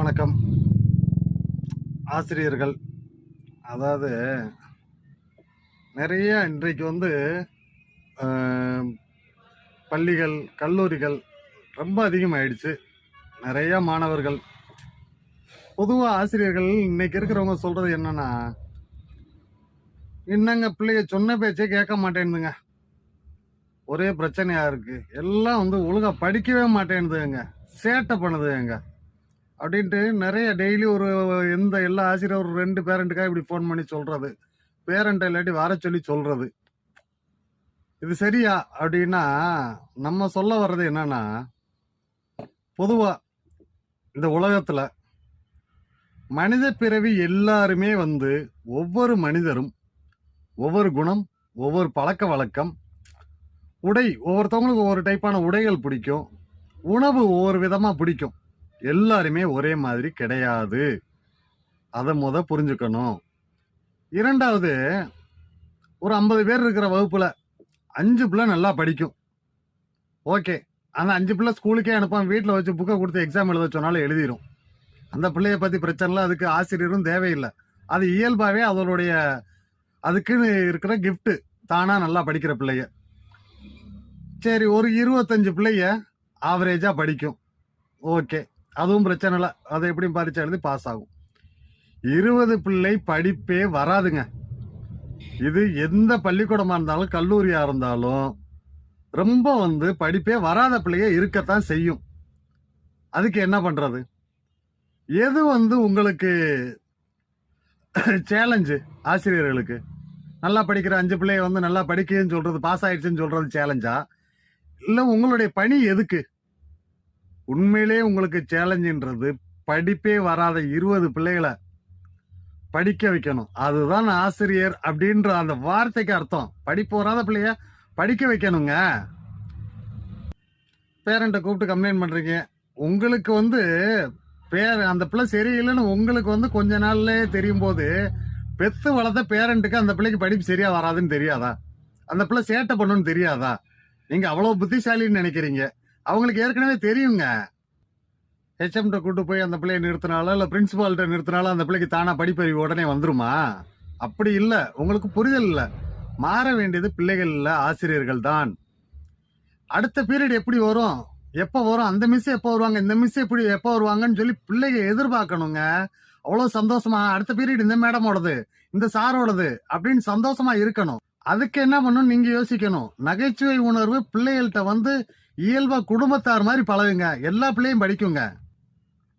வணக்கம். ஆசிரியர்கள் அதாவது நிறைய இன்றைக்கு வந்து பள்ளிகள் கல்லூரிகள் ரொம்ப அதிகமாகிடுச்சு நிறைய மாணவர்கள் பொதுவாக ஆசிரியர்கள் இன்னைக்கு இருக்கிறவங்க சொல்கிறது என்னன்னா என்னங்க பிள்ளைங்க சொன்ன பேச்சே கேட்க மாட்டேனுதுங்க ஒரே பிரச்சனையாக இருக்குது எல்லாம் வந்து ஒழுங்காக படிக்கவே மாட்டேனுதுங்க சேட்டை பண்ணுதுங்க. அப்படின்ட்டு நிறைய டெய்லி ஒரு எந்த எல்லா ஆசிரியர் ஒரு ரெண்டு பேரண்ட்டுக்காக இப்படி ஃபோன் பண்ணி சொல்கிறது பேரண்ட் இல்லாட்டி வர சொல்லி சொல்கிறது இது சரியா? அப்படின்னா நம்ம சொல்ல வர்றது என்னன்னா பொதுவாக இந்த உலகத்தில் மனித பிறவி எல்லாருமே வந்து ஒவ்வொரு மனிதரும் ஒவ்வொரு குணம் ஒவ்வொரு பழக்க வழக்கம் உடை ஒவ்வொருத்தவங்களுக்கு ஒவ்வொரு டைப்பான உடைகள் பிடிக்கும். உணவு ஒவ்வொரு விதமாக பிடிக்கும். எல்லாருமே ஒரே மாதிரி கிடையாது. அதை முத புரிஞ்சுக்கணும். இரண்டாவது ஒரு ஐம்பது பேர் இருக்கிற வகுப்புல அஞ்சு பிள்ளை நல்லா படிக்கும். ஓகே. ஆனால் அஞ்சு பிள்ளை ஸ்கூலுக்கே அனுப்பாம வீட்டில் வச்சு புக்கை கொடுத்து எக்ஸாம் எழுத சொன்னாலும் எழுதிரும். அந்த பிள்ளைய பற்றி பிரச்சனைலாம் அதுக்கு ஆசிரியரும் தேவையில்லை. அது இயல்பாகவே அதனுடைய அதுக்குன்னு இருக்கிற கிஃப்ட்டு தானாக நல்லா படிக்கிற பிள்ளைய. சரி ஒரு இருபத்தஞ்சு பிள்ளைய ஆவரேஜாக படிக்கும். ஓகே. அதுவும் பிரச்சனை இல்லை. அதை எப்படியும் பரீட்சை எழுதி பாஸ் ஆகும். இருபது பிள்ளை படிப்பே வராதுங்க. இது எந்த பள்ளிக்கூடமா இருந்தாலும் கல்லூரியா இருந்தாலும் ரொம்ப வந்து படிப்பே வராத பிள்ளைய இருக்கத்தான் செய்யும். அதுக்கு என்ன பண்றது? எது வந்து உங்களுக்கு சேலஞ்சு ஆசிரியர்களுக்கு? நல்லா படிக்கிற அஞ்சு பிள்ளைய வந்து நல்லா படிக்கன்னு சொல்றது பாஸ் ஆயிடுச்சுன்னு சொல்றது சேலஞ்சா இல்லை உங்களுடைய பணி எதுக்கு? உண்மையிலே உங்களுக்கு சேலஞ்சுன்றது படிப்பே வராத இருபது பிள்ளைகளை படிக்க வைக்கணும். அதுதான் ஆசிரியர் அப்படின்ற அந்த வார்த்தைக்கு அர்த்தம். படிப்பு வராத பிள்ளைய படிக்க வைக்கணுங்க. பேரண்ட்டை கூப்பிட்டு கம்ப்ளைண்ட் பண்றீங்க. உங்களுக்கு வந்து பேர் அந்த பிள்ளை சரியில்லைன்னு உங்களுக்கு வந்து கொஞ்ச நாள்ல தெரியும் போது பெத்து வளர்த்த பேரண்ட்டுக்கு அந்த பிள்ளைக்கு படிப்பு சரியா வராதுன்னு தெரியாதா? அந்த பிள்ளை சேட்டை பண்ணுன்னு தெரியாதா? நீங்க அவ்வளவு புத்திசாலின்னு நினைக்கிறீங்க. அவங்களுக்கு ஏற்கனவே தெரியுங்க. ஹெச்எம்கிட்ட கூட்டு போய் அந்த பிள்ளையை நிறுத்தினாலோ இல்லை பிரின்சிபால்கிட்ட நிறுத்தினாலோ அந்த பிள்ளைக்கு தானாக படிப்பறிவு உடனே வந்துருமா? அப்படி இல்லை. உங்களுக்கு புரிதல் இல்லை. மாற வேண்டியது பிள்ளைகள் இல்லை ஆசிரியர்கள் தான். அடுத்த பீரியட் எப்படி வரும்? எப்போ வரும்? அந்த மிஸ் எப்போ வருவாங்க? இந்த மிஸ் எப்படி எப்போ வருவாங்கன்னு சொல்லி பிள்ளைங்க எதிர்பார்க்கணுங்க. அவ்வளோ சந்தோஷமா அடுத்த பீரியட் இந்த மேடமோடது இந்த சாரோடது அப்படின்னு சந்தோஷமா இருக்கணும். அதுக்கு என்ன பண்ணணும்? நீங்க யோசிக்கணும். நகைச்சுவை உணர்வு பிள்ளைகள்கிட்ட வந்து இயல்பா குடும்பத்தார் மாதிரி பழகுங்க. எல்லா பிள்ளையும் படிக்குங்க.